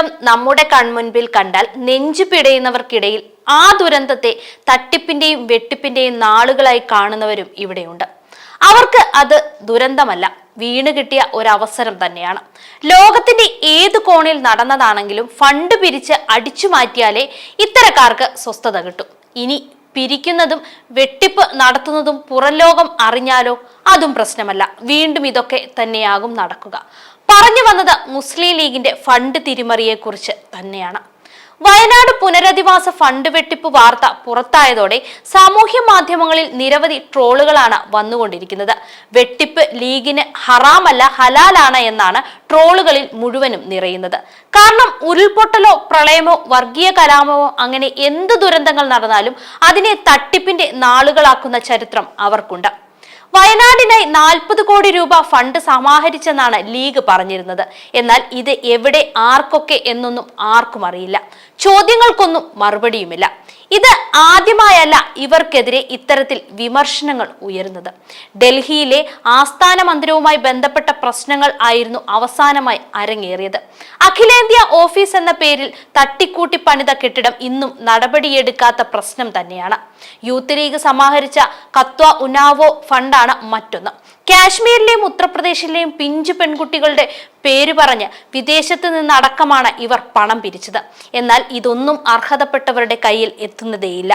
ദുരന്തം നമ്മുടെ കൺമുൻപിൽ കണ്ടാൽ നെഞ്ചു പിടയുന്നവർക്കിടയിൽ ആ ദുരന്തത്തെ തട്ടിപ്പിന്റെയും വെട്ടിപ്പിന്റെയും നാളുകളായി കാണുന്നവരും ഇവിടെയുണ്ട്. അവർക്ക് അത് ദുരന്തമല്ല വീണ് കിട്ടിയ ഒരവസരം തന്നെയാണ്. ലോകത്തിന്റെ ഏത് കോണിൽ നടന്നതാണെങ്കിലും ഫണ്ട് പിരിച്ച് അടിച്ചു മാറ്റിയാലേ ഇത്തരക്കാർക്ക് സ്വസ്ഥത കിട്ടും. ഇനി പിരിക്കുന്നതും വെട്ടിപ്പ് നടത്തുന്നതും പുറംലോകം അറിഞ്ഞാലോ അതും പ്രശ്നമല്ല. വീണ്ടും ഇതൊക്കെ തന്നെയാകും നടക്കുക. പറഞ്ഞു വന്നത് മുസ്ലിം ലീഗിന്റെ ഫണ്ട് തിരിമറിയെക്കുറിച്ച് തന്നെയാണ്. വയനാട് പുനരധിവാസ ഫണ്ട് വെട്ടിപ്പ് വാർത്ത പുറത്തായതോടെ സാമൂഹ്യ മാധ്യമങ്ങളിൽ നിരവധി ട്രോളുകളാണ് വന്നുകൊണ്ടിരിക്കുന്നത്. വെട്ടിപ്പ് ലീഗിന് ഹറാമല്ല ഹലാലാണ് എന്നാണ് ട്രോളുകളിൽ മുഴുവനും നിറയുന്നത്. കാരണം ഉരുൾപൊട്ടലോ പ്രളയമോ വർഗീയ കലാപമോ അങ്ങനെ എന്ത് ദുരന്തങ്ങൾ നടന്നാലും അതിനെ തട്ടിപ്പിന്റെ നാളുകളാക്കുന്ന ചരിത്രം അവർക്കുണ്ട്. വയനാടിനായി നാൽപ്പത് കോടി രൂപ ഫണ്ട് സമാഹരിച്ചെന്നാണ് ലീഗ് പറഞ്ഞിരുന്നത്. എന്നാൽ ഇത് എവിടെ ആർക്കൊക്കെ എന്നൊന്നും ആർക്കും അറിയില്ല. ചോദ്യങ്ങൾക്കൊന്നും മറുപടിയുമില്ല. ഇത് ആദ്യമായല്ല ഇവർക്കെതിരെ ഇത്തരത്തിൽ വിമർശനങ്ങൾ ഉയരുന്നത്. ഡൽഹിയിലെ ആസ്ഥാന മന്ദിരവുമായി ബന്ധപ്പെട്ട പ്രശ്നങ്ങൾ ആയിരുന്നു അവസാനമായി അരങ്ങേറിയത്. അഖിലേന്ത്യാ ഓഫീസ് എന്ന പേരിൽ തട്ടിക്കൂട്ടി പണിത കെട്ടിടം ഇന്നും നടപടിയെടുക്കാത്ത പ്രശ്നം തന്നെയാണ്. യൂത്ത് ലീഗ് സമാഹരിച്ച കത്വ ഉനാവോ ഫണ്ടാണ് മറ്റൊന്ന്. കാശ്മീരിലെയും ഉത്തർപ്രദേശിലെയും പിഞ്ചു പെൺകുട്ടികളുടെ പേര് പറഞ്ഞ് വിദേശത്ത് നിന്നടക്കമാണ് ഇവർ പണം പിരിച്ചത്. എന്നാൽ ഇതൊന്നും അർഹതപ്പെട്ടവരുടെ കയ്യിൽ എത്തുന്നതേയില്ല.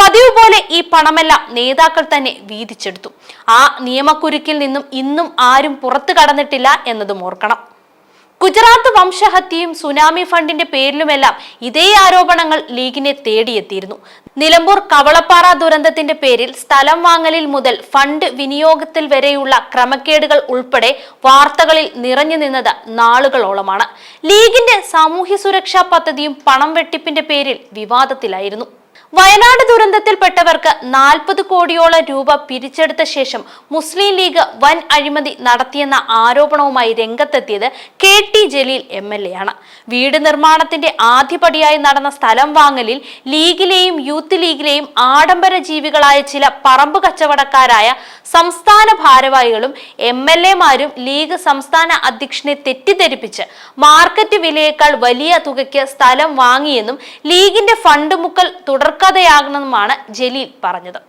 പതിവ് പോലെ ഈ പണമെല്ലാം നേതാക്കൾ തന്നെ വീതിച്ചെടുത്തു. ആ നിയമക്കുരുക്കിൽ നിന്നും ഇന്നും ആരും പുറത്തു കടന്നിട്ടില്ല എന്നതും ഓർക്കണം. ഗുജറാത്ത് വംശഹത്യയും സുനാമി ഫണ്ടിന്റെ പേരിലുമെല്ലാം ഇതേ ആരോപണങ്ങൾ ലീഗിനെ തേടിയെത്തിയിരുന്നു. നിലമ്പൂർ കവളപ്പാറ ദുരന്തത്തിന്റെ പേരിൽ സ്ഥലം വാങ്ങലിൽ മുതൽ ഫണ്ട് വിനിയോഗത്തിൽ വരെയുള്ള ക്രമക്കേടുകൾ ഉൾപ്പെടെ വാർത്തകളിൽ നിറഞ്ഞു നിന്നത് നാളുകളോളമാണ്. ലീഗിന്റെ സാമൂഹ്യ സുരക്ഷാ പദ്ധതിയും പണം വെട്ടിപ്പിന്റെ പേരിൽ വിവാദത്തിലായിരുന്നു. വയനാട് ദുരന്തത്തിൽപ്പെട്ടവർക്ക് നാൽപ്പത് കോടിയോളം രൂപ പിരിച്ചെടുത്ത ശേഷം മുസ്ലിം ലീഗ് വൻ അഴിമതി നടത്തിയെന്ന ആരോപണവുമായി രംഗത്തെത്തിയത് K T Jaleel M L A ആണ്. വീട് നിർമ്മാണത്തിന്റെ ആദ്യപടിയായി നടന്ന സ്ഥലം വാങ്ങലിൽ ലീഗിലെയും യൂത്ത് ലീഗിലെയും ആഡംബര ജീവികളായ ചില പറമ്പ് കച്ചവടക്കാരായ സംസ്ഥാന ഭാരവാഹികളും എം എൽ എമാരും ലീഗ് സംസ്ഥാന അധ്യക്ഷനെ തെറ്റിദ്ധരിപ്പിച്ച് മാർക്കറ്റ് വിലയേക്കാൾ വലിയ തുകയ്ക്ക് സ്ഥലം വാങ്ങിയെന്നും ലീഗിന്റെ ഫണ്ട് മുക്കൽ തുടർക്കഥയാകണമെന്നുമാണ് ജലീൽ പറഞ്ഞത്.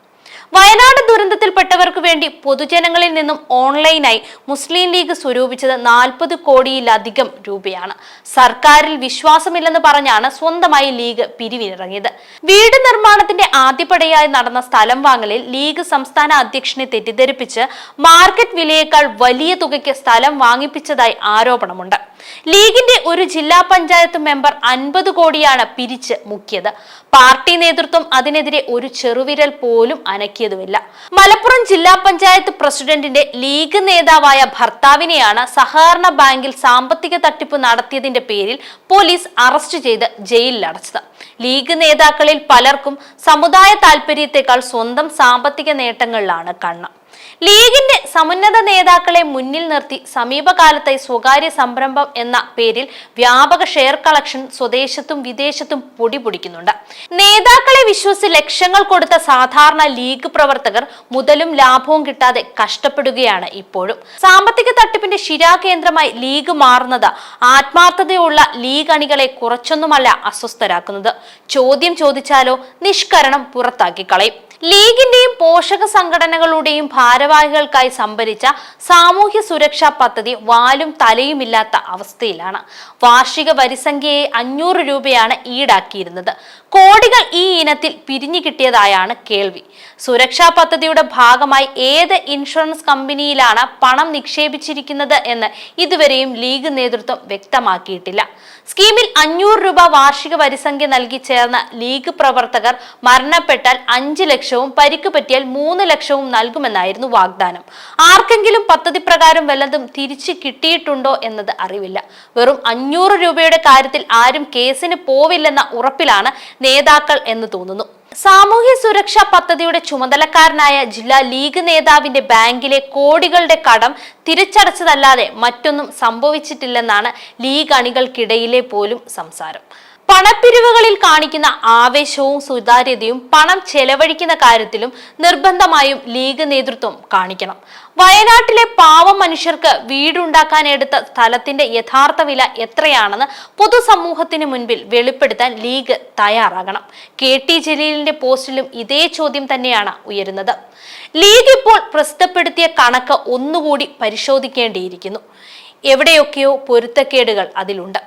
വയനാട് ദുരന്തത്തിൽപ്പെട്ടവർക്ക് വേണ്ടി പൊതുജനങ്ങളിൽ നിന്നും ഓൺലൈനായി മുസ്ലിം ലീഗ് സ്വരൂപിച്ചത് നാൽപ്പത് കോടിയിലധികം രൂപയാണ്. സർക്കാരിൽ വിശ്വാസമില്ലെന്ന് പറഞ്ഞാണ് സ്വന്തമായി ലീഗ് പിരിവിനിറങ്ങിയത് വീട് നിർമ്മാണത്തിന്റെ ആദ്യപടിയായി നടന്ന സ്ഥലം വാങ്ങലിൽ ലീഗ് സംസ്ഥാന അധ്യക്ഷനെ തെറ്റിദ്ധരിപ്പിച്ച് മാർക്കറ്റ് വിലയേക്കാൾ വലിയ തുകയ്ക്ക് സ്ഥലം വാങ്ങിപ്പിച്ചതായി ആരോപണമുണ്ട്. ലീഗിന്റെ ഒരു ജില്ലാ പഞ്ചായത്ത് മെമ്പർ അൻപത് കോടിയാണ് പിരിച്ച് മുക്കിയത്. പാർട്ടി നേതൃത്വം അതിനെതിരെ ഒരു ചെറുവിരൽ പോലും അനക്കിയതുമില്ല. മലപ്പുറം ജില്ലാ പഞ്ചായത്ത് പ്രസിഡന്റിന്റെ ലീഗ് നേതാവായ ഭർത്താവിനെയാണ് സഹകരണ ബാങ്കിൽ സാമ്പത്തിക തട്ടിപ്പ് നടത്തിയതിന്റെ പേരിൽ പോലീസ് അറസ്റ്റ് ചെയ്ത് ജയിലിൽ അടച്ചത് ലീഗ് നേതാക്കളിൽ പലർക്കും സമുദായ താൽപര്യത്തെക്കാൾ സ്വന്തം സാമ്പത്തിക നേട്ടങ്ങളിലാണ് കണ്ണ്. ലീഗിന്റെ സമുന്നത നേതാക്കളെ മുന്നിൽ നിർത്തി സമീപകാലത്തെ സ്വകാര്യ സംരംഭം എന്ന പേരിൽ വ്യാപക ഷെയർ കളക്ഷൻ സ്വദേശത്തും വിദേശത്തും പൊടിപൊടിക്കുന്നുണ്ട്. നേതാക്കളെ വിശ്വസിച്ച് ലക്ഷങ്ങൾ കൊടുത്ത സാധാരണ ലീഗ് പ്രവർത്തകർ മുതലും ലാഭവും കിട്ടാതെ കഷ്ടപ്പെടുകയാണ് ഇപ്പോഴും. സാമ്പത്തിക തട്ടിപ്പിന്റെ ശിരാകേന്ദ്രമായി ലീഗ് മാറുന്നത് ആത്മാർത്ഥതയുള്ള ലീഗ് അണികളെ കുറച്ചൊന്നുമല്ല അസ്വസ്ഥരാക്കുന്നത്. ചോദ്യം ചോദിച്ചാലോ നിഷ്കരണം പുറത്താക്കി കളയും ലീഗിന്റെയും പോഷക സംഘടനകളുടെയും ഭാരവാഹികൾക്കായി സംഭരിച്ച സാമൂഹ്യ സുരക്ഷാ പദ്ധതി വാലും തലയുമില്ലാത്ത അവസ്ഥയിലാണ്. വാർഷിക വരിസംഖ്യയെ അഞ്ഞൂറ് രൂപയാണ് ഈടാക്കിയിരുന്നത്. കോടികൾ ഈ ഇനത്തിൽ പിരിഞ്ഞു കിട്ടിയതായാണ് കേൾവി. സുരക്ഷാ പദ്ധതിയുടെ ഭാഗമായി ഏത് ഇൻഷുറൻസ് കമ്പനിയിലാണ് പണം നിക്ഷേപിച്ചിരിക്കുന്നത് എന്ന് ഇതുവരെയും ലീഗ് നേതൃത്വം വ്യക്തമാക്കിയിട്ടില്ല. സ്കീമിൽ അഞ്ഞൂറ് രൂപ വാർഷിക വരിസംഖ്യ നൽകി ചേർന്ന ലീഗ് പ്രവർത്തകർ മരണപ്പെട്ടാൽ അഞ്ച് ലക്ഷവും പരിക്ക് പറ്റിയാൽ മൂന്ന് ലക്ഷവും നൽകുമെന്നായിരുന്നു വാഗ്ദാനം. ആർക്കെങ്കിലും പദ്ധതി പ്രകാരം വല്ലതും തിരിച്ചു കിട്ടിയിട്ടുണ്ടോ എന്നത് അറിവില്ല. വെറും അഞ്ഞൂറ് രൂപയുടെ കാര്യത്തിൽ ആരും കേസിന് പോവില്ലെന്ന ഉറപ്പിലാണ് നേതാക്കൾ എന്ന് തോന്നുന്നു. സാമൂഹ്യ സുരക്ഷാ പദ്ധതിയുടെ ചുമതലക്കാരനായ ജില്ലാ ലീഗ് നേതാവിന്റെ ബാങ്കിലെ കോടികളുടെ കടം തിരിച്ചടച്ചതല്ലാതെ മറ്റൊന്നും സംഭവിച്ചിട്ടില്ലെന്നാണ് ലീഗ് അണികൾക്കിടയിലെ പോലും സംസാരം. പണപ്പിരിവുകളിൽ കാണിക്കുന്ന ആവേശവും സുതാര്യതയും പണം ചെലവഴിക്കുന്ന കാര്യത്തിലും നിർബന്ധമായും ലീഗ് നേതൃത്വം കാണിക്കണം. വയനാട്ടിലെ പാവം മനുഷ്യർക്ക് വീടുണ്ടാക്കാൻ എടുത്ത സ്ഥലത്തിന്റെ യഥാർത്ഥ വില എത്രയാണെന്ന് പൊതുസമൂഹത്തിന് മുൻപിൽ വെളിപ്പെടുത്താൻ ലീഗ് തയ്യാറാകണം. കെ ടി ജലീലിന്റെ പോസ്റ്റിലും ഇതേ ചോദ്യം തന്നെയാണ് ഉയരുന്നത്. ലീഗ് ഇപ്പോൾ പ്രസിദ്ധപ്പെടുത്തിയ കണക്ക് ഒന്നുകൂടി പരിശോധിക്കേണ്ടിയിരിക്കുന്നു. എവിടെയൊക്കെയോ പൊരുത്തക്കേടുകൾ അതിലുണ്ട്.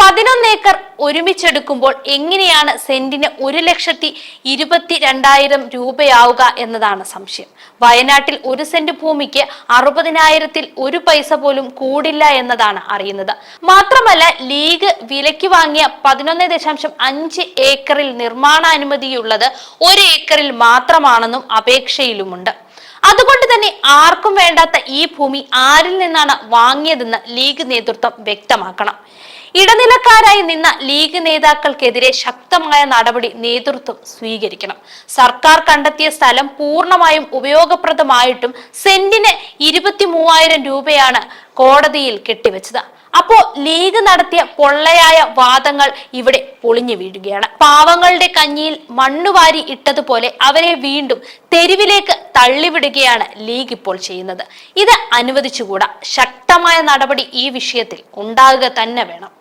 പതിനൊന്ന് ഏക്കർ ഒരുമിച്ചെടുക്കുമ്പോൾ എങ്ങനെയാണ് സെന്റിന് ഒരു ലക്ഷത്തി ഇരുപത്തി രണ്ടായിരം രൂപയാവുക എന്നതാണ് സംശയം. വയനാട്ടിൽ ഒരു സെന്റ് ഭൂമിക്ക് അറുപതിനായിരത്തിൽ ഒരു പൈസ പോലും കൂടില്ല എന്നതാണ് അറിയുന്നത്. മാത്രമല്ല ലീഗ് വിലയ്ക്ക് വാങ്ങിയ പതിനൊന്ന് ദശാംശം അഞ്ച് ഏക്കറിൽ നിർമ്മാണാനുമതിയുള്ളത് ഒരു ഏക്കറിൽ മാത്രമാണെന്നും അപേക്ഷയിലുമുണ്ട്. അതുകൊണ്ട് തന്നെ ആർക്കും വേണ്ടാത്ത ഈ ഭൂമി ആരിൽ നിന്നാണ് വാങ്ങിയതെന്ന് ലീഗ് നേതൃത്വം വ്യക്തമാക്കണം. ഇടനിലക്കാരായി നിന്ന ലീഗ് നേതാക്കൾക്കെതിരെ ശക്തമായ നടപടി നേതൃത്വം സ്വീകരിക്കണം. സർക്കാർ കണ്ടെത്തിയ സ്ഥലം പൂർണമായും ഉപയോഗപ്രദമായിട്ടും സെന്റിന് ഇരുപത്തി മൂവായിരം രൂപയാണ് കോടതിയിൽ കെട്ടിവെച്ചത്. അപ്പോ ലീഗ് നടത്തിയ പൊള്ളയായ വാദങ്ങൾ ഇവിടെ പൊളിഞ്ഞു വീഴുകയാണ്. പാവങ്ങളുടെ കഞ്ഞിയിൽ മണ്ണുവാരി ഇട്ടതുപോലെ അവരെ വീണ്ടും തെരുവിലേക്ക് തള്ളിവിടുകയാണ് ലീഗ് ഇപ്പോൾ ചെയ്യുന്നത്. ഇത് അനുവദിച്ചുകൂടാ. ശക്തമായ നടപടി ഈ വിഷയത്തിൽ ഉണ്ടാകുക തന്നെ വേണം.